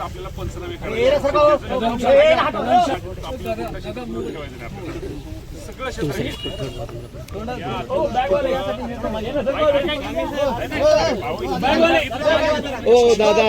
शेतात आपल्याला पंचनामे करायचे. सगळं क्षेत्र हे. ओ दादा.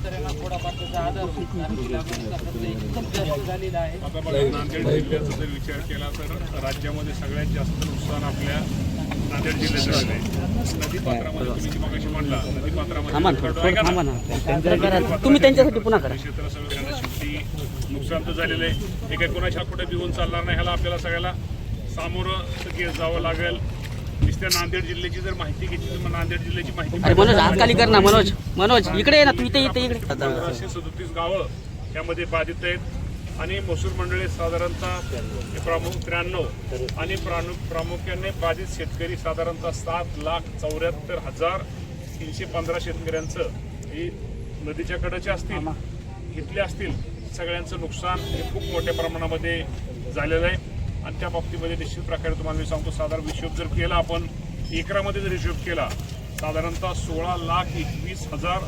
शेतकऱ्यांना थोडाफार त्याचा आधार होईल. एकदम जास्त झालेला आहे. आता बघा नांदेड जिल्ह्याचा जर विचार केला तर राज्यामध्ये सगळ्यात जास्त नुकसान आपल्या नांदेड जिल्ह्यात झालेलं आहे नदीपात्रामध्ये तुम्ही जी मगाशी म्हणला नदीपात्रामध्ये. तुम्ही त्यांच्यासाठी पुन्हा करा. क्षेत्र सगळ्यांना शेती नुकसान तर झालेलं आहे. एका कोणाच्या कुठे भिवून चालणार नाही ह्याला आपल्याला सगळ्याला सामोरं सगळे जावं लागेल. नुसत्या नांदेड जिल्ह्याची जर माहिती घेतली तर मग नांदेड जिल्ह्याची माहिती अरे मनोज हात खाली कर ना मनोज मनोज इकडे ये ना तू इथे इथे इकडे. पंधराशे सदोतीस गावं यामध्ये बाधित आहेत. आणि महसूल मंडळे साधारणतः हे प्रमुख त्र्याण्णव आणि प्राणु प्रामुख्याने बाधित शेतकरी साधारणतः सात लाख चौऱ्याहत्तर हजार तीनशे पंधरा शेतकऱ्यांचं ही नदीच्या कडेचे असतील इथले असतील सगळ्यांचं नुकसान हे खूप मोठ्या प्रमाणामध्ये झालेलं आहे. आणि त्या बाबतीमध्ये निश्चित प्रकारे तुम्हाला मी सांगतो साधारण हिशोब जर केला आपण एकरामध्ये जर हिशोब केला साधारणतः सोळा लाख एकवीस हजार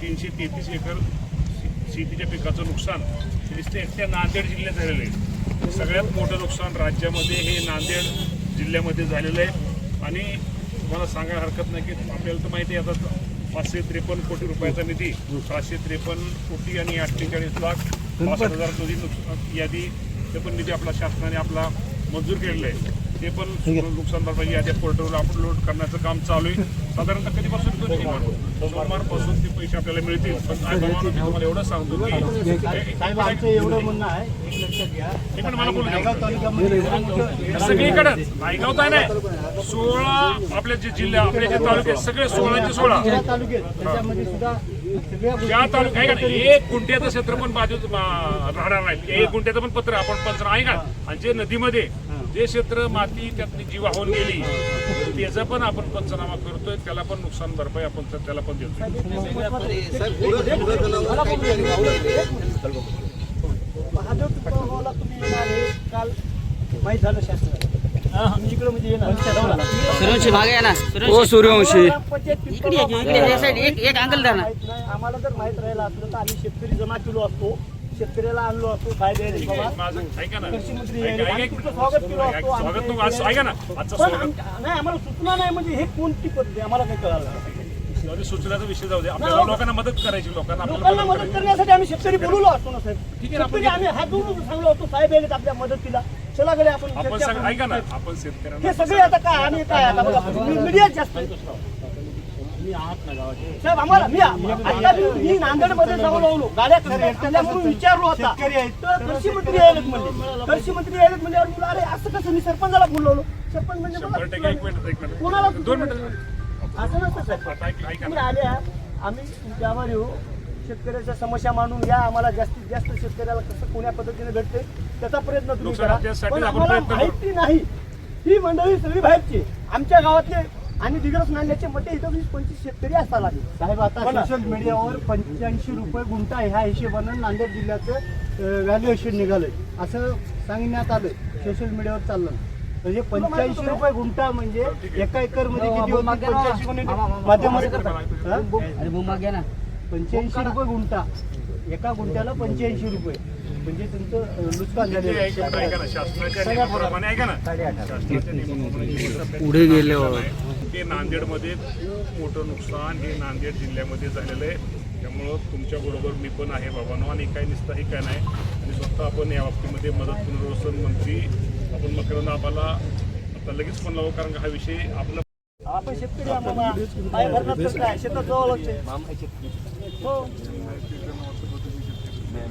तीनशे तेहतीस एकर शेतीच्या पिकाचं नुकसान नुसते एकट्या नांदेड जिल्ह्यात झालेलं आहे. सगळ्यात मोठं नुकसान राज्यामध्ये हे नांदेड जिल्ह्यामध्ये झालेलं आहे. आणि तुम्हाला सांगायला हरकत नाही की आपल्याला तर माहिती आहे आता पाचशे त्रेपन्न कोटी रुपयाचा निधी सहाशे त्रेपन्न कोटी आणि अठ्ठेचाळीस लाख पासष्ट हजार यादी ते पण निधी आपला शासनाने आपला मंजूर केलेला आहे. ते पण नुकसान भरपाई याद्या पोर्टलवर अपलोड करण्याचं काम चालू आहे. साधारणतः कधीपासून तो? सोमवारपासून ते पैसे आपल्याला मिळतील. पण काय भावानं मी तुम्हाला एवढं सांगतो की एवढं म्हणणं आहे. मला बोलू. नायगाव नाही सोळा आपले जे जिल्हे आपले जे तालुके सगळे सोळाचे सोळा. तालुके ज्या तालुका आहे का? एक गुंठ्याचं क्षेत्र पण बाजू राहणार नाही. एक गुंठ्याचं पण पत्र आपण पंचना आहे का? आणि जे नदीमध्ये जे क्षेत्र माती त्यातली जी वाहून गेली त्याचा पण आपण पंचनामा करतोय. त्याला पण नुकसान भरपाई आपण त्याला पण देतोय. काल माहीत झालं शासनाला सूर्यवंशी मागे या ना? हो, सूर्यवंशी इकडे इकडे ये, side, एक एक अँगल द्या ना. आम्हाला जर माहीत राहिलं असलं तर आम्ही शेतकरी जमा केलो असतो शेतकऱ्याला आणलो असतो काय द्यायला बाबा कृषी मंत्री आम्ही. स्वागत केलं असतो. पण स्वागत. नाही आम्हाला सूचना नाही म्हणजे हे कोणती पद्धती आम्हाला काही कळालं नाही. सूचनाचा विषय जाऊ दे. आपल्याला लोकांना मदत करायची लोकांना आपल्याला लोकांना मदत करण्यासाठी आम्ही शेतकरी बोलवलो असतो ना साहेब. ठीक आहे ना, आपण- शेतकरी आम्ही हात जोडून सांगलो होतो साहेब येत आपल्या मदतीला. चला गडे आपण आपण चर्चा सग- करू. ऐका ना आपण शेतकऱ्यांना हे सगळे आता काय आम्ही काय आता बघा मी- मीडिया जास्त आहे. साहेब आम्हाला मी आता मी- मी नांदेडमध्ये जाऊन लावलो गाड्या म्हणून विचारलो होता तर कृषी मंत्री यायलेत म्हणले. कृषी मंत्री यायलेत म्हणल्यावर मुलं अरे असं कसं मी सरपंचाला बोलवलो? सरपंच म्हणजे शंभर मला टक्के एक मिनिट एक मिनिट. कोणाला दोन मिनिट. असं नसतं साहेब. तुम्ही आल्या आम्ही तुमच्यावर येऊ. शेतकऱ्याच्या समस्या मांडून या आम्हाला जास्तीत जास्त शेतकऱ्याला कसं कोण्या पद्धतीने भेटते त्याचा प्रयत्न तुम्ही करा. पण आम्हाला. माहिती नाही. ही मंडळी सगळी बाहेरची आमच्या गावातले आणि दिग्रस नांद्याचे मते इथं वीस पंचवीस शेतकरी असता लागले. साहेब आता सोशल मीडियावर पंच्याऐंशी रुपये गुंठा ह्या हिशोबानं नांदेड जिल्ह्याचं व्हॅल्युएशन निघालंय. असं सांगण्यात आलं सोशल मीडियावर चाललं म्हणजे पंच्याऐंशी रुपये गुंठा म्हणजे एका एकरमध्ये किती होते पंच्याऐंशी रुपये गुंठा. एका गुंठ्याला पंच्याऐंशी रुपये. म्हणजे तुमचं नुकसान नियमाप्रमाणे पुढे गेले हो. हे नांदेडमध्ये खूप मोठं नुकसान हे नांदेड जिल्ह्यामध्ये झालेलं आहे. त्यामुळं तुमच्याबरोबर मी पण आहे बाबांनो. आणि काही नुसतं हे काय नाही. आणि स्वतः आपण या बाबतीमध्ये मदत पुनर्वसन मंत्री आपण मकरंद आम्हाला आता लगेच पण लावू कारण हा विषय आपला आपण शेतकरी आम्हाला काय भरणार तर काय? शेतात जावं लागते हो.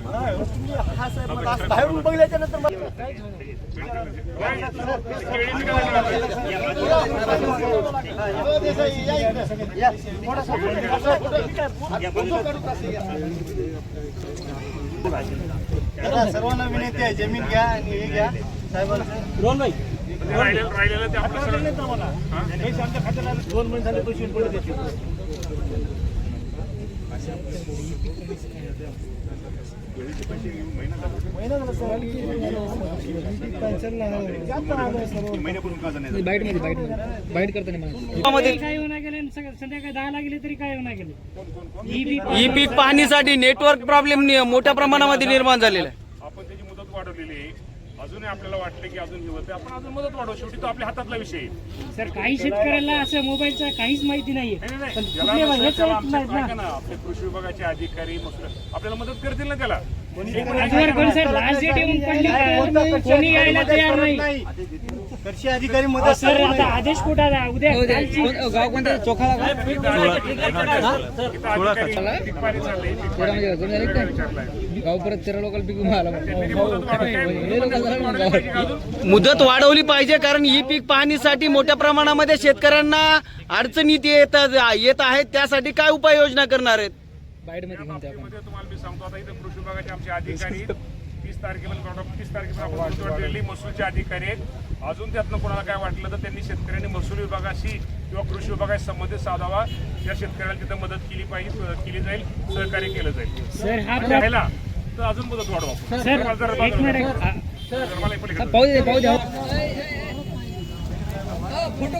हा साहेब मला असं बाहेरून बघल्याच्या नंतर सर्वांना विनंती आहे जमीन घ्या आणि हे घ्या. रोहन भाई दोन महिने झाले पैसे पडले गेले आणि सगळं- संध्याकाळी दहाला गेले तरी काय होणार गेले ही बी ई पीक पाहणीसाठी नेटवर्क प्रॉब्लेम मोठ्या प्रमाणामध्ये निर्माण झालेला आहे. आपण त्याची मुदत वाढवलेली आहे. अजूनही आपल्याला वाटतं की अजून हे होतं आपण अजून मदत वाढवू शेवटी तो आपल्या हातातला विषय आहे सर काही शेतकऱ्याला असं मोबाईलचं काहीच माहिती नाहीये नाही, नाही, पण नाही. याला कुठले नसेल हेच त्याला माहीत आमच्या- नाही ऐका ना ना, आपले कृषी विभागाचे अधिकारी मस्त आपल्याला मदत करतील ना त्याला अजून कोणी सर लास्ट डेट येऊन पडली का? कोणी यायला तयार नाही कृषी अधिकारी मदत सर आता आदेश कुठे आला? उद्या कालची गाव कोणतं चोखाला गाव? इथं अधिकारी पिकपाणी चाललंय, पिकपाणी विचारलंय. गाव परत तेरा लोकांना आला मदत वाढवली? पाहिजे कारण ही पीक पाहणीसाठी मोठ्या प्रमाणामध्ये शेतकऱ्यांना अडचणीत येत येत आहेत. त्यासाठी काय उपाययोजना करणार आहेत? तुम्हाला मी सांगतो आता इथं कृषी विभागाचे आमचे अधिकारी तीस तीस महसूलचे अधिकारी आहेत. अजून त्यातनं कोणाला काय वाटलं तर त्यांनी शेतकऱ्यांनी महसूल विभागाशी किंवा कृषी विभागाशी संबंधित साधावा. या शेतकऱ्याला तिथं मदत केली पाहिजे केली जाईल सहकार्य केलं जाईल. हा राहिला. तर अजून मदत वाढवा सर एक मिनिट मला इकडे घेऊन. पाहू दे पाहू द्या फोटो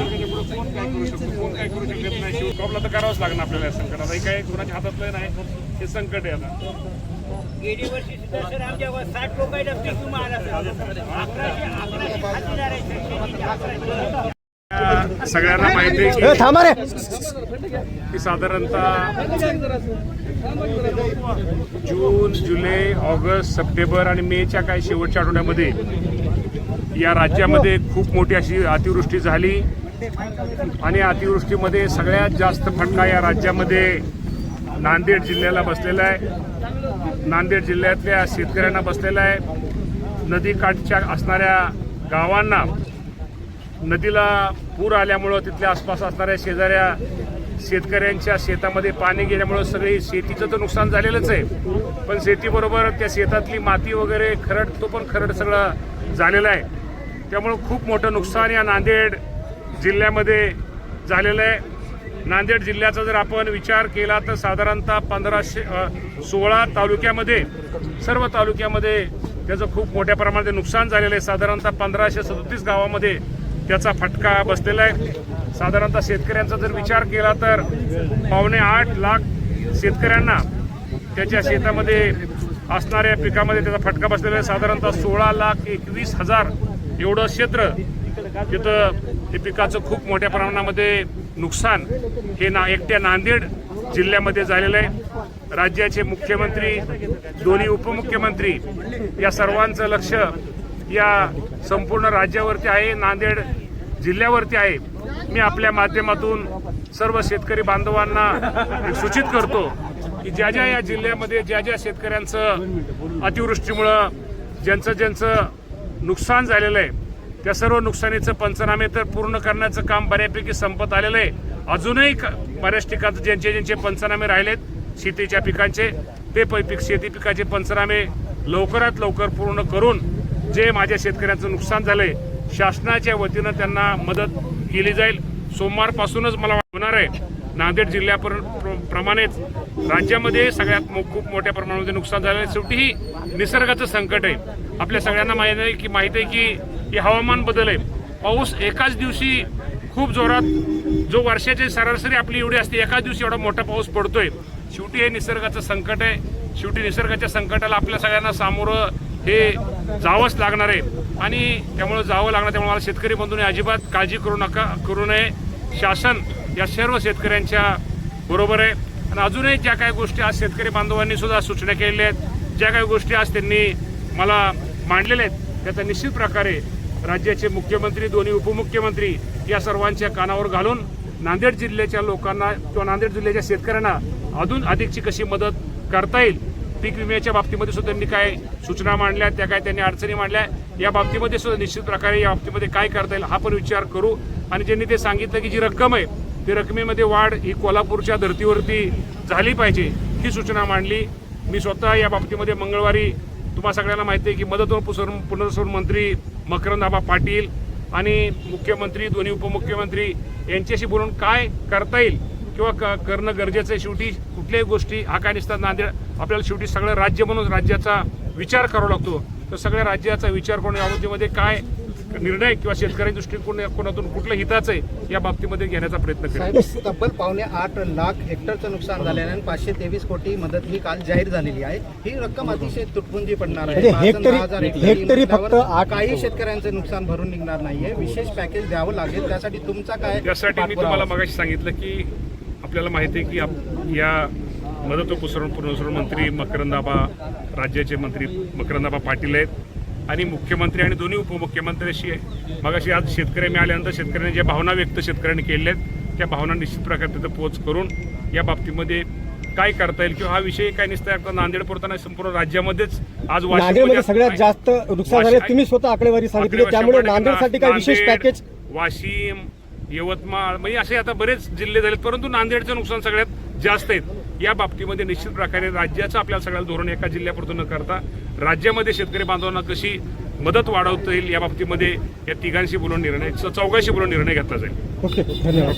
कोण काय करू शकतो कोण काय करू शकत नाही तर करावंच लागणार आपल्याला या संकटात हे काय कोणाच्या हातातलं नाही हे संकट आहे आता गेली वर्षी सुद्धा सर आमच्या साठ लोकांना आला सगळ्यांना माहिती आहे की- थांबा रे. की साधारणतः जून जुलै ऑगस्ट सप्टेंबर आणि मेच्या काही शेवटच्या आठवड्यामध्ये या राज्यामध्ये खूप मोठी अशी अतिवृष्टी झाली. आणि अतिवृष्टीमध्ये सगळ्यात जास्त फटका या राज्यामध्ये नांदेड जिल्ह्याला बसलेला आहे. नांदेड जिल्ह्यातल्या शेतकऱ्यांना बसलेला आहे. नदीकाठच्या असणाऱ्या गावांना नदीला पूर आल्यामुळं तिथल्या आसपास असणाऱ्या शेजाऱ्या शेतकऱ्यांच्या शेतामध्ये पाणी गेल्यामुळं सगळी शेतीचं तर नुकसान झालेलंच आहे. पण शेतीबरोबर त्या शेतातली माती वगैरे खरड तो पण खरड सगळं झालेला आहे. त्यामुळं खूप मोठं नुकसान या नांदेड जिल्ह्यामध्ये झालेलं आहे. नांदेड जिल्ह्याचा जर आपण विचार केला तर साधारणतः पंधराशे सोळा तालुक्यामध्ये सर्व तालुक्यामध्ये त्याचं खूप मोठ्या प्रमाणात नुकसान झालेलं आहे. साधारणतः पंधराशे सदतीस गावामध्ये त्याचा फटका बसलेला आहे. साधारणतः शेतकऱ्यांचा जर विचार केला तर पावणे आठ लाख शेतकऱ्यांना त्याच्या शेतामध्ये असणाऱ्या पिकामध्ये त्याचा फटका बसलेला आहे. साधारणतः सोळा लाख एकवीस हजार एवढं क्षेत्र तिथं हे पिकाचं खूप मोठ्या प्रमाणामध्ये नुकसान हे ना एकट्या नांदेड जिल्ह्यामध्ये झालेलं आहे. राज्याचे मुख्यमंत्री दोन्ही उपमुख्यमंत्री या सर्वांचं लक्ष या संपूर्ण राज्यावरती आहे नांदेड जिल्ह्यावरती आहे. मी आपल्या माध्यमातून सर्व शेतकरी बांधवांना सूचित करतो की ज्या ज्या या जिल्ह्यामध्ये ज्या ज्या शेतकऱ्यांचं अतिवृष्टीमुळं ज्यांचं ज्यांचं नुकसान झालेलं आहे त्या सर्व नुकसानीचं पंचनामे तर पूर्ण करण्याचं काम बऱ्यापैकी संपत आलेलं आहे. अजूनही क- बऱ्याच ठिकाणी ज्यांचे ज्यांचे पंचनामे राहिलेत शेतीच्या पिकांचे ते पिक शेती पिकाचे पंचनामे लवकरात लवकर पूर्ण करून जे माझ्या शेतकऱ्यांचं नुकसान झालंय शासनाच्या वतीनं त्यांना मदत केली जाईल. सोमवारपासूनच मला होणार आहे. नांदेड जिल्ह्याप्रमाणेच राज्यामध्ये सगळ्यात मो- खूप मोठ्या प्रमाणामध्ये नुकसान झालं आहे. शेवटी ही निसर्गाचं संकट आहे. आपल्या सगळ्यांना माहीत आहे की माहीत आहे की हे हवामान बदल आहे. पाऊस एकाच दिवशी खूप जोरात जो वर्षाची सरासरी आपली एवढी असते एकाच दिवशी एवढा मोठा पाऊस पडतोय. शेवटी हे निसर्गाचं संकट आहे. शेवटी निसर्गाच्या संकटाला आपल्या सगळ्यांना सामोरं हे जावंच लागणार आहे. आणि त्यामुळे जावं लागणार त्यामुळे मला शेतकरी बंधूने अजिबात काळजी करू नका करू नये. शासन या सर्व शेतकऱ्यांच्या बरोबर आहे. आणि अजूनही ज्या काही गोष्टी आज शेतकरी बांधवांनी सुद्धा सूचना केलेल्या आहेत ज्या काही गोष्टी आज त्यांनी मला मांडलेल्या आहेत त्याचा निश्चित प्रकारे राज्याचे मुख्यमंत्री दोन्ही उपमुख्यमंत्री या सर्वांच्या कानावर घालून नांदेड जिल्ह्याच्या लोकांना किंवा नांदेड जिल्ह्याच्या शेतकऱ्यांना अजून अधिकची कशी मदत करता येईल? पीक विम्याच्या बाबतीमध्ये सुद्धा त्यांनी काय सूचना मांडल्या त्या काय त्यांनी अडचणी मांडल्या? या बाबतीमध्ये सुद्धा निश्चित प्रकारे या बाबतीमध्ये काय करता येईल हा पण विचार करू. आणि ज्यांनी ते सांगितलं की जी रक्कम आहे ती रकमेमध्ये वाढ ही कोल्हापूरच्या धर्तीवरती झाली पाहिजे ही सूचना मांडली. मी स्वतः या बाबतीमध्ये मंगळवारी तुम्हा सगळ्यांना माहिती आहे की मदत व पुसर- पुनर्वसन मंत्री मकरंदाबा पाटील आणि मुख्यमंत्री दोन्ही उपमुख्यमंत्री यांच्याशी बोलून काय करता येईल किंवा क करणं गरजेचं आहे शेवटी. कुठल्याही गोष्टी हा नांदेड आपल्याला शेवटी सगळं राज्य म्हणून राज्याचा विचार करावा लागतो. तर सगळ्या राज्याचा विचार करून या काय निर्णय किंवा शेतकऱ्यांच्या दृष्टिकोन कोणातून कुठलं हिताचं आहे या बाबतीमध्ये घेण्याचा प्रयत्न करेल तब्बल पावणे आठ लाख हेक्टरचं नुकसान झालेलं आहे आणि पाचशे तेवीस कोटी मदत ही काल जाहीर झालेली आहे. ही रक्कम अतिशय तुटपुंजी पडणार आहे. म्हणजे हेक्टरी- फक्त काही शेतकऱ्यांचं नुकसान भरून निघणार नाहीये. विशेष पॅकेज द्यावं लागेल. त्यासाठी तुमचा काय त्यासाठी मी तुम्हाला मगाशी सांगितलं की आपल्याला माहिती आहे की या मदत व पुसरण पुनर्वसन मंत्री मकरंदाबा राज्याचे मंत्री मकरंदाबा पाटील आहेत. आणि मुख्यमंत्री आणि दोन्ही उपमुख्यमंत्र्याशी मगाशी आज शेतकरी मिळाल्यानंतर शेतकऱ्यांनी ज्या भावना व्यक्त शेतकऱ्यांनी केल्या आहेत त्या भावना निश्चित प्रकारे तिथं पोच करून या बाबतीमध्ये काय करता येईल किंवा हा विषय काय नसता आता नांदेड पुरताना संपूर्ण राज्यामध्येच आज नांदेडमध्ये सगळ्यात जास्त नुकसान झाले तुम्ही स्वतः आकडेवारी सांगितली त्यामुळे नांदेडसाठी काय विशेष पॅकेज वाशिम यवतमाळ म्हणजे असे आता बरेच जिल्हे झालेत परंतु नांदेडचं नुकसान सगळ्यात जास्त आहेत. या बाबतीमध्ये निश्चित प्रकारे राज्याचं आपल्याला सगळ्याला धोरण एका जिल्ह्यापुरतं न करता राज्यामध्ये शेतकरी बांधवांना कशी मदत वाढवता येईल या बाबतीमध्ये या तिघांशी बोलून निर्णय चौघांशी बोलून निर्णय घेतला जाईल. ओके धन्यवाद.